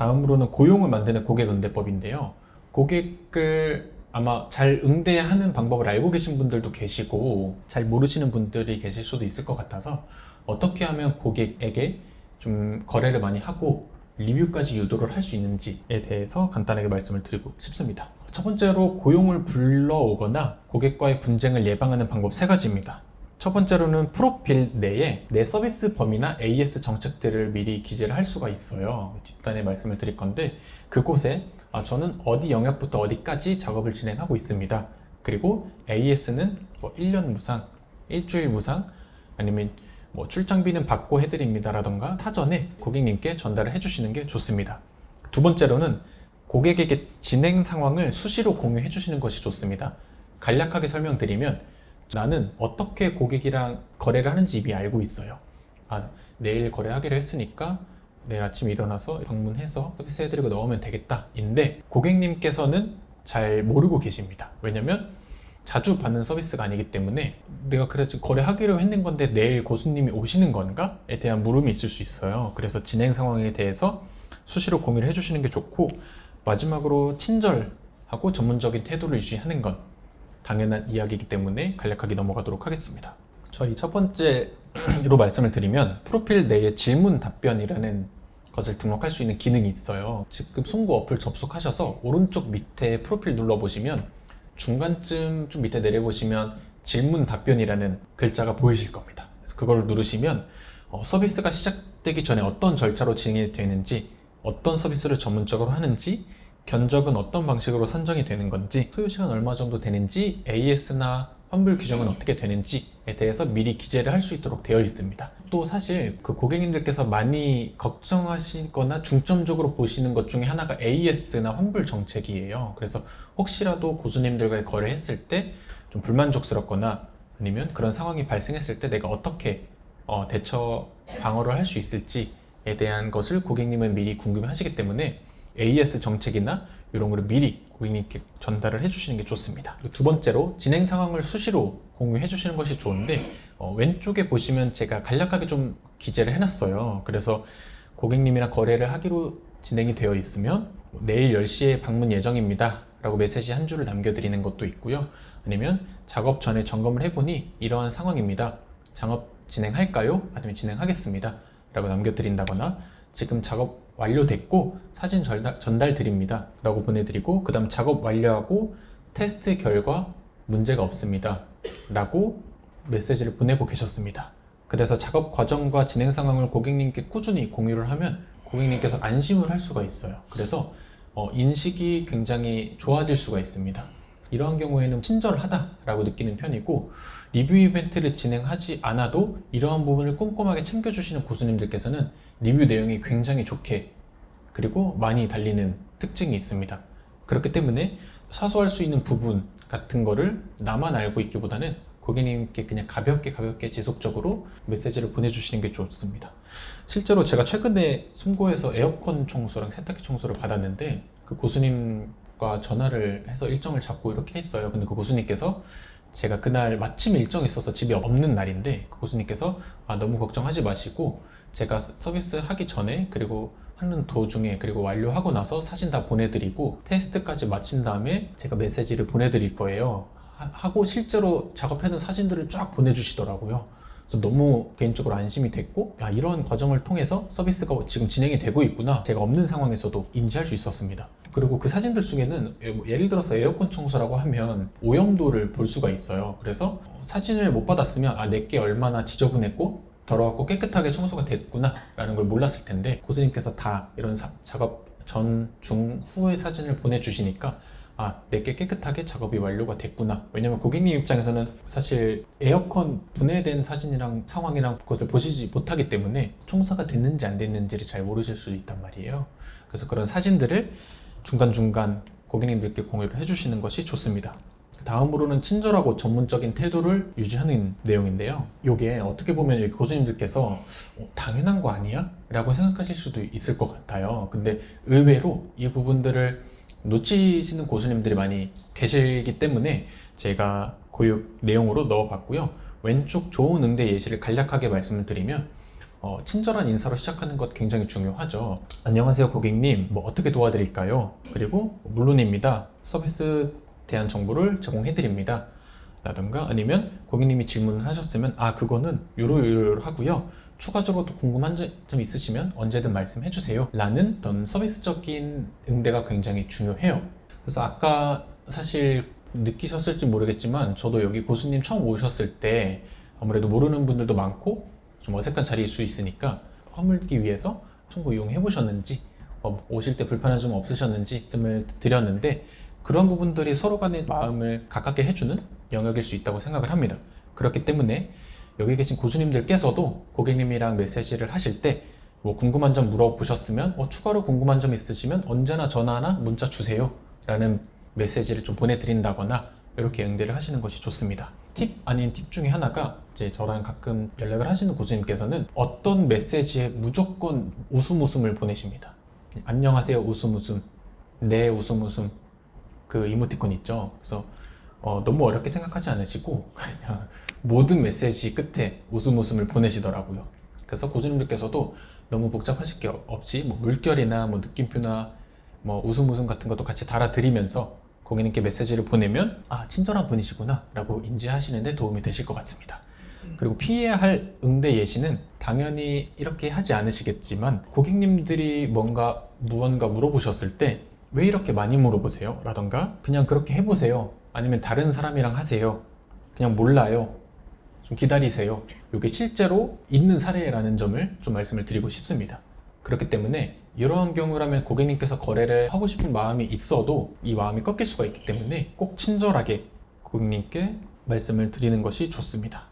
다음으로는 고용을 만드는 고객 응대법인데요. 고객을 아마 잘 응대하는 방법을 알고 계신 분들도 계시고 잘 모르시는 분들이 계실 수도 있을 것 같아서 어떻게 하면 고객에게 좀 거래를 많이 하고 리뷰까지 유도를 할 수 있는지에 대해서 간단하게 말씀을 드리고 싶습니다. 첫 번째로 고용을 불러오거나 고객과의 분쟁을 예방하는 방법 세 가지입니다. 첫 번째로는 프로필 내에 내 서비스 범위나 AS 정책들을 미리 기재를 할 수가 있어요. 뒷단에 말씀을 드릴 건데 그곳에 아, 저는 어디 영역부터 어디까지 작업을 진행하고 있습니다. 그리고 AS는 뭐 1년 무상, 일주일 무상, 아니면 뭐 출장비는 받고 해드립니다라던가 사전에 고객님께 전달을 해주시는 게 좋습니다. 두 번째로는 고객에게 진행 상황을 수시로 공유해 주시는 것이 좋습니다. 간략하게 설명드리면 나는 어떻게 고객이랑 거래를 하는지 이미 알고 있어요. 아, 내일 거래하기로 했으니까 내일 아침 일어나서 방문해서 서비스 해드리고 넣으면 되겠다. 인데 고객님께서는 잘 모르고 계십니다. 왜냐면 자주 받는 서비스가 아니기 때문에 내가 그래서 거래하기로 했는 건데 내일 고수님이 오시는 건가?에 대한 물음이 있을 수 있어요. 그래서 진행 상황에 대해서 수시로 공유를 해주시는 게 좋고 마지막으로 친절하고 전문적인 태도를 유지하는 건 당연한 이야기이기 때문에 간략하게 넘어가도록 하겠습니다. 저희 첫 번째로 말씀을 드리면 프로필 내에 질문 답변이라는 것을 등록할 수 있는 기능이 있어요. 지금 송구 어플 접속하셔서 오른쪽 밑에 프로필 눌러보시면 중간쯤 좀 밑에 내려보시면 질문 답변이라는 글자가 보이실 겁니다. 그래서 그걸 누르시면 어, 서비스가 시작되기 전에 어떤 절차로 진행이 되는지, 어떤 서비스를 전문적으로 하는지, 견적은 어떤 방식으로 산정이 되는 건지, 소요 시간 얼마 정도 되는지, AS나 환불 규정은 어떻게 되는지에 대해서 미리 기재를 할 수 있도록 되어 있습니다. 또 사실 그 고객님들께서 많이 걱정하시거나 중점적으로 보시는 것 중에 하나가 AS나 환불 정책이에요. 그래서 혹시라도 고수님들과 거래했을 때 좀 불만족스럽거나 아니면 그런 상황이 발생했을 때 내가 어떻게 어, 대처 방어를 할 수 있을지에 대한 것을 고객님은 미리 궁금해 하시기 때문에 AS 정책이나 이런 거를 미리 고객님께 전달을 해주시는 게 좋습니다. 두 번째로 진행 상황을 수시로 공유해 주시는 것이 좋은데 어, 왼쪽에 보시면 제가 간략하게 좀 기재를 해놨어요. 그래서 고객님이랑 거래를 하기로 진행이 되어 있으면 내일 10시에 방문 예정입니다. 라고 메시지 한 줄을 남겨드리는 것도 있고요. 아니면 작업 전에 점검을 해보니 이러한 상황입니다. 작업 진행할까요? 아니면 진행하겠습니다. 라고 남겨드린다거나 지금 작업 완료됐고 사진 전달, 전달 드립니다. 라고 보내드리고 그 다음 작업 완료하고 테스트 결과 문제가 없습니다. 라고 메시지를 보내고 계셨습니다. 그래서 작업 과정과 진행 상황을 고객님께 꾸준히 공유를 하면 고객님께서 안심을 할 수가 있어요. 그래서 어, 인식이 굉장히 좋아질 수가 있습니다. 이러한 경우에는 친절하다라고 느끼는 편이고 리뷰 이벤트를 진행하지 않아도 이러한 부분을 꼼꼼하게 챙겨주시는 고수님들께서는 리뷰 내용이 굉장히 좋게 그리고 많이 달리는 특징이 있습니다. 그렇기 때문에 사소할 수 있는 부분 같은 거를 나만 알고 있기보다는 고객님께 그냥 가볍게 가볍게 지속적으로 메시지를 보내주시는 게 좋습니다. 실제로 제가 최근에 송고에서 에어컨 청소랑 세탁기 청소를 받았는데 그 고수님과 전화를 해서 일정을 잡고 이렇게 했어요. 근데 그 고수님께서 제가 그날 마침 일정이 있어서 집에 없는 날인데 그 고수님께서 아, 너무 걱정하지 마시고 제가 서비스 하기 전에 그리고 하는 도중에 그리고 완료하고 나서 사진 다 보내드리고 테스트까지 마친 다음에 제가 메시지를 보내드릴 거예요. 하- 하고 실제로 작업해놓은 사진들을 쫙 보내주시더라고요. 그래서 너무 개인적으로 안심이 됐고 야, 이런 과정을 통해서 서비스가 지금 진행이 되고 있구나 제가 없는 상황에서도 인지할 수 있었습니다. 그리고 그 사진들 중에는 예- 뭐 예를 들어서 에어컨 청소라고 하면 오염도를 볼 수가 있어요. 그래서 어, 사진을 못 받았으면 아 내게 얼마나 지저분했고 더러웠고 깨끗하게 청소가 됐구나 라는 걸 몰랐을 텐데 고수님께서 다 이런 사- 작업 전, 중, 후의 사진을 보내주시니까 아, 내게 깨끗하게 작업이 완료가 됐구나. 왜냐면 고객님 입장에서는 사실 에어컨 분해된 사진이랑 상황이랑 그것을 보시지 못하기 때문에 청소가 됐는지 안 됐는지를 잘 모르실 수 있단 말이에요. 그래서 그런 사진들을 중간중간 고객님들께 공유를 해주시는 것이 좋습니다. 다음으로는 친절하고 전문적인 태도를 유지하는 내용인데요. 이게 어떻게 보면 여기 고수님들께서 어, 당연한 거 아니야? 라고 생각하실 수도 있을 것 같아요. 근데 의외로 이 부분들을 놓치시는 고수님들이 많이 계시기 때문에 제가 교육 내용으로 넣어봤고요. 왼쪽 좋은 응대 예시를 간략하게 말씀을 드리면 어, 친절한 인사로 시작하는 것 굉장히 중요하죠. 안녕하세요, 고객님. 뭐 어떻게 도와드릴까요? 그리고 물론입니다. 서비스 대한 정보를 제공해드립니다. 라던가 아니면 고객님이 질문을 하셨으면 아 그거는 요로요로 하고요. 추가적으로 또 궁금한 점- 점 있으시면 언제든 말씀해 주세요. 라는 어떤 서비스적인 응대가 굉장히 중요해요. 그래서 아까 사실 느끼셨을지 모르겠지만 저도 여기 고수님 처음 오셨을 때 아무래도 모르는 분들도 많고 좀 어색한 자리일 수 있으니까 허물기 위해서 청구 이용해 보셨는지 어, 오실 때 불편한 점 없으셨는지 말씀을 드렸는데 그런 부분들이 서로 간의 마음을 가깝게 해주는 영역일 수 있다고 생각을 합니다. 그렇기 때문에 여기 계신 고수님들께서도 고객님이랑 메시지를 하실 때 뭐 궁금한 점 물어보셨으면 어, 추가로 궁금한 점 있으시면 언제나 전화나 문자 주세요 라는 메시지를 좀 보내드린다거나 이렇게 응대를 하시는 것이 좋습니다. 팁 아닌 팁 중에 하나가 이제 저랑 가끔 연락을 하시는 고수님께서는 어떤 메시지에 무조건 웃음 웃음을 보내십니다. 안녕하세요 웃음 웃음 네 웃음 웃음 그 이모티콘 있죠. 그래서 어, 너무 어렵게 생각하지 않으시고 그냥 모든 메시지 끝에 웃음 웃음을 보내시더라고요. 그래서 고수님들께서도 너무 복잡하실 게 없- 없이 뭐 물결이나 뭐 느낌표나 뭐 웃음 웃음 같은 것도 같이 달아드리면서 고객님께 메시지를 보내면 아 친절한 분이시구나 라고 인지하시는데 도움이 되실 것 같습니다. 그리고 피해야 할 응대 예시는 당연히 이렇게 하지 않으시겠지만 고객님들이 뭔가 무언가 물어보셨을 때 왜 이렇게 많이 물어보세요? 라던가 그냥 그렇게 해보세요. 아니면 다른 사람이랑 하세요. 그냥 몰라요. 좀 기다리세요. 이게 실제로 있는 사례라는 점을 좀 말씀을 드리고 싶습니다. 그렇기 때문에 이러한 경우라면 고객님께서 거래를 하고 싶은 마음이 있어도 이 마음이 꺾일 수가 있기 때문에 꼭 친절하게 고객님께 말씀을 드리는 것이 좋습니다.